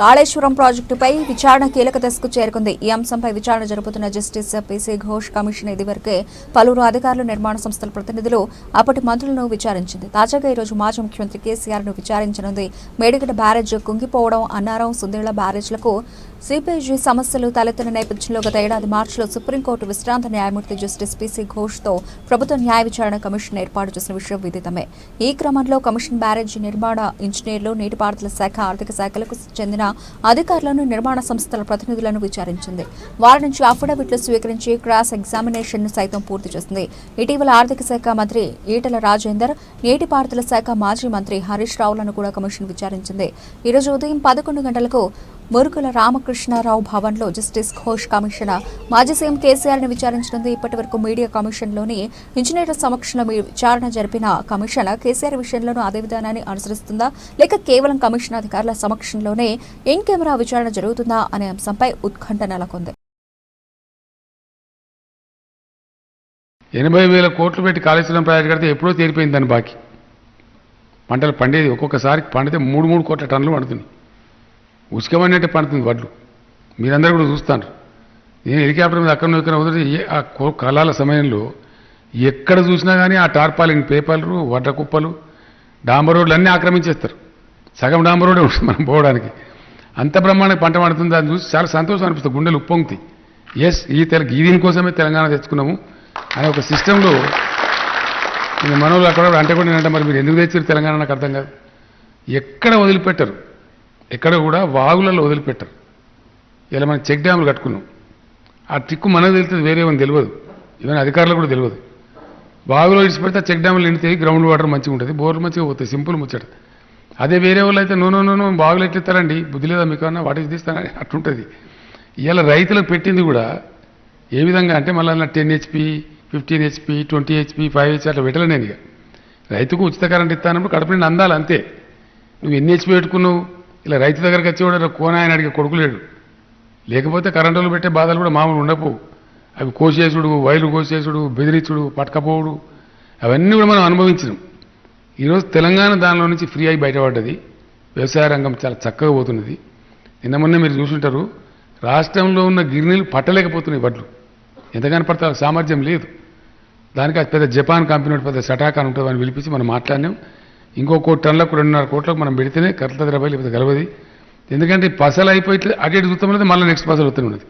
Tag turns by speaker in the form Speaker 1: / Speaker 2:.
Speaker 1: కాళేశ్వరం ప్రాజెక్టుపై విచారణ కీలక దశకు చేరుకుంది. ఈ అంశంపై విచారణ జరుపుతున్న జస్టిస్ పిసి ఘోష్ కమిషన్ ఇదివరకే పలువురు అధికారులు నిర్మాణ సంస్థల ప్రతినిధులు అప్పటి మంత్రులను విచారించింది. తాజాగా ఈరోజు మాజీ ముఖ్యమంత్రి కేసీఆర్ను విచారించనుంది. మేడిగడ్డ బ్యారేజ్ కుంగిపోవడం అన్నారం సుందేళ్ళ బ్యారేజ్లకు సిపిజీ సమస్యలు తలెత్తిన నేపథ్యంలో గత ఏడాది మార్చిలో సుప్రీంకోర్టు విశ్రాంత న్యాయమూర్తి జస్టిస్ పిసి ఘోష్తో ప్రభుత్వ న్యాయ విచారణ కమిషన్ ఏర్పాటు చేసిన విషయం విదితమే. ఈ క్రమంలో కమిషన్ బ్యారేజ్ నిర్మాణ ఇంజనీర్లు నీటిపారుదల శాఖ ఆర్థిక శాఖలకు చెందిన అధికారులను నిర్మాణ సంస్థల ప్రతినిధులను విచారించింది. వారి నుంచి అఫిడవిట్లు స్వీకరించి క్రాస్ ఎగ్జామినేషన్ను సైతం పూర్తి చేసింది. ఇటీవల ఆర్థిక శాఖ మంత్రి ఈటల రాజేందర్ నీటిపారుదల శాఖ మాజీ మంత్రి హరీష్ రావులను కూడా కమిషన్ విచారించింది. ఈ రోజు ఉదయం పదకొండు గంటలకు మురుకుల రామకృష్ణారావు భవన్లో జస్టిస్ ఘోష్ కమిషన్ మాజీ సీఎం కేసీఆర్ని విచారించనుంది. ఇప్పటి వరకు మీడియా కమిషన్లోని ఇంజనీర్ల సమక్షంలో మీ విచారణ జరిపిన కమిషన్ కేసీఆర్ విషయంలోనూ అదే విధానాన్ని అనుసరిస్తుందా? లేక కేవలం కమిషన్ అధికారుల సమక్షంలోనే ఇన్ కెమెరా విచారణ జరుగుతుందా అనే అంశంపై ఉత్కంఠ నెలకొంది.
Speaker 2: ఎనభై వేల కోట్లు పెట్టి కాళేశ్వరం ప్రాజెక్టు కడితే ఎప్పుడో తీరిపోయింది దాని బాకీ. పంటలు పండేది ఒక్కొక్కసారి పండితే మూడు మూడు కోట్ల టన్నులు పండుతున్నాయి. ఉసుకమన్నట్టే పండుతుంది వడ్లు. మీరందరూ కూడా చూస్తారు నేను హెలికాప్టర్ మీద అక్కడ ఇక్కడ వదిలి ఏ- ఆ కో- కాలాల సమయంలో ఎక్కడ చూసినా కానీ ఆ టార్పాలిన్ పేపర్లు వడ్ల కుప్పలు డాంబర్ రోడ్లు అన్నీ ఆక్రమించేస్తారు. సగం డాంబర్ రోడే ఉంటుంది మనం పోవడానికి. అంత బ్రహ్మాండంగా పంట పండుతుంది దాన్ని చూసి చాలా సంతోషం అనిపిస్తుంది. గుండెలు ఉప్పొంగుతాయి. ఎస్ ఈ తెల ఈ దీనికోసమే తెలంగాణ తెచ్చుకున్నాము అనే ఒక సిస్టంలో నేను మనోళ్ళు అక్కడ అంటే కూడా అంటే మరి మీరు ఎందుకు తెచ్చారు తెలంగాణ? నాకు అర్థం కాదు. ఎక్కడ వదిలిపెట్టరు. ఎక్కడ కూడా వాగులలో వదిలిపెట్టరు. ఇలా మనం చెక్ డ్యాములు కట్టుకున్నాం. ఆ ట్రిక్కు మనకు తెలుస్తుంది వేరే ఏమని తెలియదు. ఈవెన్ అధికారులకు కూడా తెలియదు. వాగులో ఇడిచిపెడితే చెక్ డ్యాములు నిండితే గ్రౌండ్ వాటర్ మంచిగా ఉంటుంది బోర్లు మంచిగా పోతాయి సింపుల్ ముచ్చట. అదే వేరే వాళ్ళు అయితే నూనె నూనె నో ఎట్లిస్తారండి బుద్ధి లేదా మీకు అన్న వాటికి తీస్తారని అట్టుంటుంది. ఇలా రైతులకు పెట్టింది కూడా ఏ విధంగా అంటే మళ్ళీ ten HP fifteen HP twenty HP five HP అట్లా పెట్టలే నేను ఇక. రైతుకు ఉచిత కరెంట్ ఇస్తానప్పుడు కడప నిండి అందాలి అంతే. నువ్వు ఎన్ని హెచ్పి పెట్టుకున్నావు? ఇలా రైతు దగ్గరికి వచ్చేవాడు కోన ఆయన అడిగే కొడుకులేడు లేకపోతే కరెంటులు పెట్టే బాధలు కూడా మామూలు ఉండవు అవి కోసేసుడు వైర్లు కోసేసుడు బెదిరించుడు పట్టకపోవుడు. అవన్నీ కూడా మనం అనుభవించినాం. ఈరోజు తెలంగాణ దానిలో నుంచి ఫ్రీ అయి బయటపడ్డది. వ్యవసాయ రంగం చాలా చక్కగా పోతున్నది. నిన్న మొన్న మీరు చూసుంటారు రాష్ట్రంలో ఉన్న గిరినీలు పట్టలేకపోతున్నాయి వడ్లు. ఎంతగానో పడతా సామర్థ్యం లేదు. దానికి అది పెద్ద జపాన్ కంపెనీ పెద్ద సటాకాన్ ఉంటుంది అని పిలిపించి మనం మాట్లాడినాం. ఇంకో కోటి టన్నులకు రెండున్నర కోట్లకు మనం పెడితేనే కరెక్ట్ దగ్గర లేకపోతే గలవది. ఎందుకంటే ఈ పసలు అయిపోయి అటు ఇటు చూస్తాం మళ్ళీ నెక్స్ట్ పసలు వస్తూనే ఉన్నది.